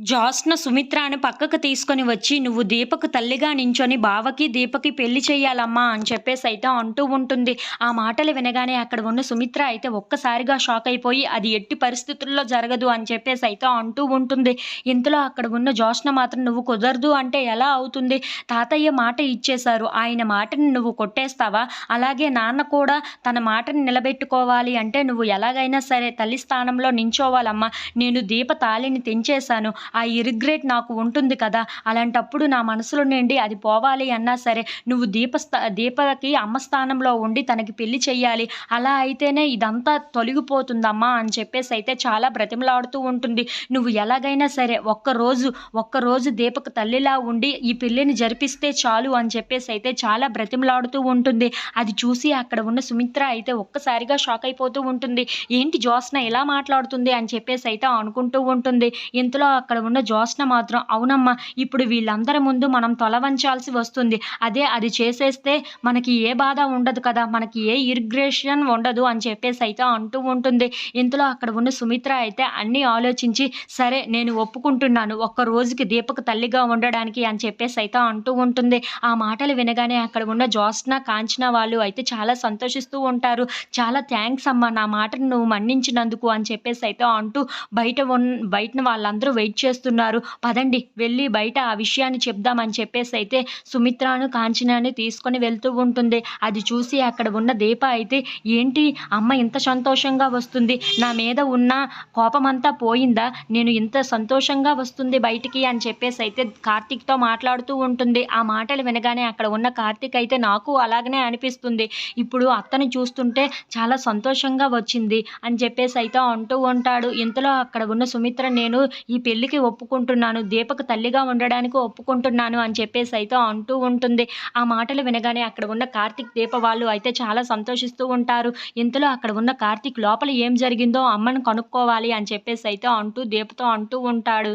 జ్యోత్స్న సుమిత్రాని పక్కకు తీసుకొని వచ్చి నువ్వు దీపకు తల్లిగా నించొని బావకి దీపకి పెళ్ళి చేయాలమ్మా అని చెప్పేసి అయితే అంటూ ఉంటుంది. ఆ మాటలు వినగానే అక్కడ ఉన్న సుమిత్ర అయితే ఒక్కసారిగా షాక్ అయిపోయి అది ఎట్టి పరిస్థితుల్లో జరగదు అని చెప్పేసి అయితే అంటూ ఉంటుంది. ఇంతలో అక్కడ ఉన్న జ్యోత్స్న మాత్రం నువ్వు కుదరదు అంటే ఎలా అవుతుంది? తాతయ్య మాట ఇచ్చేశారు. ఆయన మాటని నువ్వు కొట్టేస్తావా? అలాగే నాన్న కూడా తన మాటని నిలబెట్టుకోవాలి అంటే నువ్వు ఎలాగైనా సరే తల్లి స్థానంలో నించోవాలమ్మా. నేను దీప తాళిని తెంచేశాను. ఆ ఇరిగ్రేట్ నాకు ఉంటుంది కదా అలాంటప్పుడు నా మనసులో నుండి అది పోవాలి అన్నా సరే నువ్వు దీపస్థా దీపకి అమ్మ స్థానంలో ఉండి తనకి పెళ్ళి చెయ్యాలి. అలా అయితేనే ఇదంతా తొలగిపోతుందమ్మా అని చెప్పేసి అయితే చాలా బ్రతిమలాడుతూ ఉంటుంది. నువ్వు ఎలాగైనా సరే ఒక్కరోజు ఒక్కరోజు దీపకు తల్లిలా ఉండి ఈ పెళ్ళిని జరిపిస్తే చాలు అని చెప్పేసి అయితే చాలా బ్రతిమలాడుతూ ఉంటుంది. అది చూసి అక్కడ ఉన్న సుమిత్ర అయితే ఒక్కసారిగా షాక్ అయిపోతూ ఉంటుంది. ఏంటి జ్యోత్స్న ఇలా మాట్లాడుతుంది అని చెప్పేసి అయితే అనుకుంటూ ఉంటుంది. ఇంతలో అక్కడ ఉన్న జ్యోత్స్న మాత్రం అవునమ్మా ఇప్పుడు వీళ్ళందరి ముందు మనం తొలవంచాల్సి వస్తుంది. అదే అది చేసేస్తే మనకి ఏ బాధ ఉండదు కదా మనకి ఏ ఇరిగ్రేషన్ ఉండదు అని చెప్పేసి అయితే అంటూ ఉంటుంది. ఇంతలో అక్కడ ఉన్న సుమిత్ర అయితే అన్నీ ఆలోచించి సరే నేను ఒప్పుకుంటున్నాను ఒక్క రోజుకి దీపక తల్లిగా ఉండడానికి అని చెప్పేసి అయితే అంటూ ఉంటుంది. ఆ మాటలు వినగానే అక్కడ ఉన్న జ్యోత్స్న కాంచిన వాళ్ళు అయితే చాలా సంతోషిస్తూ ఉంటారు. చాలా థ్యాంక్స్ అమ్మా నా మాటను నువ్వు మన్నించినందుకు అని చెప్పేసి అయితే అంటూ బయట ఉన్ బయట వాళ్ళందరూ వెయిట్ చేస్తున్నారు. పదండి వెళ్ళి బయట ఆ విషయాన్ని చెప్దామని చెప్పేసి అయితే సుమిత్రను కాంచనాన్ని తీసుకొని వెళ్తూ ఉంటుంది. అది చూసి అక్కడ ఉన్న దీప అయితే ఏంటి? అమ్మ ఇంత సంతోషంగా వస్తుంది. నా మీద ఉన్న కోపమంతా పోయిందా? నేను ఇంత సంతోషంగా వస్తుంది బయటికి అని చెప్పేసి అయితే కార్తీక్తో మాట్లాడుతూ ఉంటుంది. ఆ మాటలు వినగానే అక్కడ ఉన్న కార్తీక్ అయితే నాకు అలాగనే అనిపిస్తుంది. ఇప్పుడు అత్తని చూస్తుంటే చాలా సంతోషంగా వచ్చింది అని చెప్పేసి అయితే అంటూ ఉంటాడు. ఇంతలో అక్కడ ఉన్న సుమిత్ర నేను ఈ పెళ్ళికి ఒప్పుకుంటున్నాను. దీపక్ తల్లిగా ఉండడానికి ఒప్పుకుంటున్నాను అని చెప్పేసి అయితే అంటూ ఉంటుంది. ఆ మాటలు వినగానే అక్కడ ఉన్న కార్తిక్ దీప వాళ్ళు అయితే చాలా సంతోషిస్తూ ఉంటారు. ఇంతలో అక్కడ ఉన్న కార్తిక్ లోపల ఏం జరిగిందో అమ్మను కనుక్కోవాలి అని చెప్పేసి అయితే అంటూ దీపతో అంటూ ఉంటాడు.